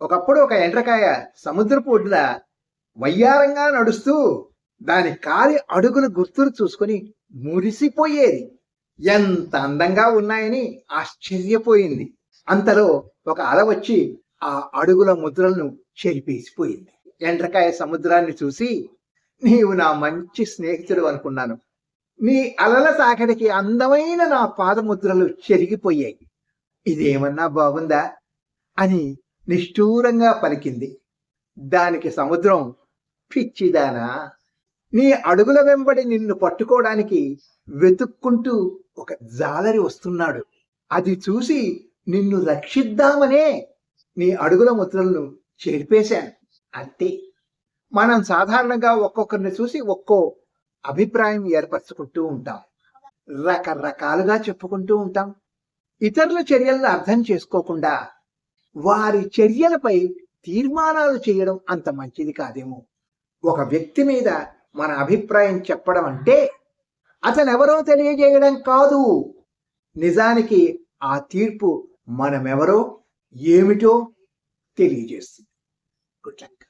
ఒకప్పుడు ఒక ఎండ్రకాయ సముద్రపు ఒడ్డున వయ్యారంగా నడుస్తూ దాని కాలి అడుగుల గుర్తులు చూసుకుని మురిసిపోయేది. ఎంత అందంగా ఉన్నాయని ఆశ్చర్యపోయింది. అంతలో ఒక అల వచ్చి ఆ అడుగుల ముద్రలను చెరిపేసిపోయింది. ఎండ్రకాయ సముద్రాన్ని చూసి నీవు నా మంచి స్నేహితుడు అనుకున్నాను. నీ అలల తాకడికి అందమైన నా పాదముద్రలు చెరిగిపోయాయి. ఇదేమన్నా బాగుందా? అని నిష్ఠూరంగా పలికింది. దానికి సముద్రం పిచ్చిదానా నీ అడుగుల వెంబడి నిన్ను పట్టుకోవడానికి వెతుక్కుంటూ ఒక జాలరి వస్తున్నాడు. అది చూసి నిన్ను రక్షిద్దామనే నీ అడుగుల ముద్రలను చెరిపేశాను. అంతే. మనం సాధారణంగా ఒక్కొక్కరిని చూసి ఒక్కో అభిప్రాయం ఏర్పరచుకుంటూ ఉంటాం. రకరకాలుగా చెప్పుకుంటూ ఉంటాం. ఇతరుల చర్యలను అర్థం చేసుకోకుండా వారి చర్యలపై తీర్మానాలు చేయడం అంత మంచిది కాదేమో. ఒక వ్యక్తి మీద మన అభిప్రాయం చెప్పడం అంటే అతనెవరో తెలియజేయడం కాదు. నిజానికి ఆ తీర్పు మనమెవరో ఏమిటో తెలియజేస్తుంది. Good luck.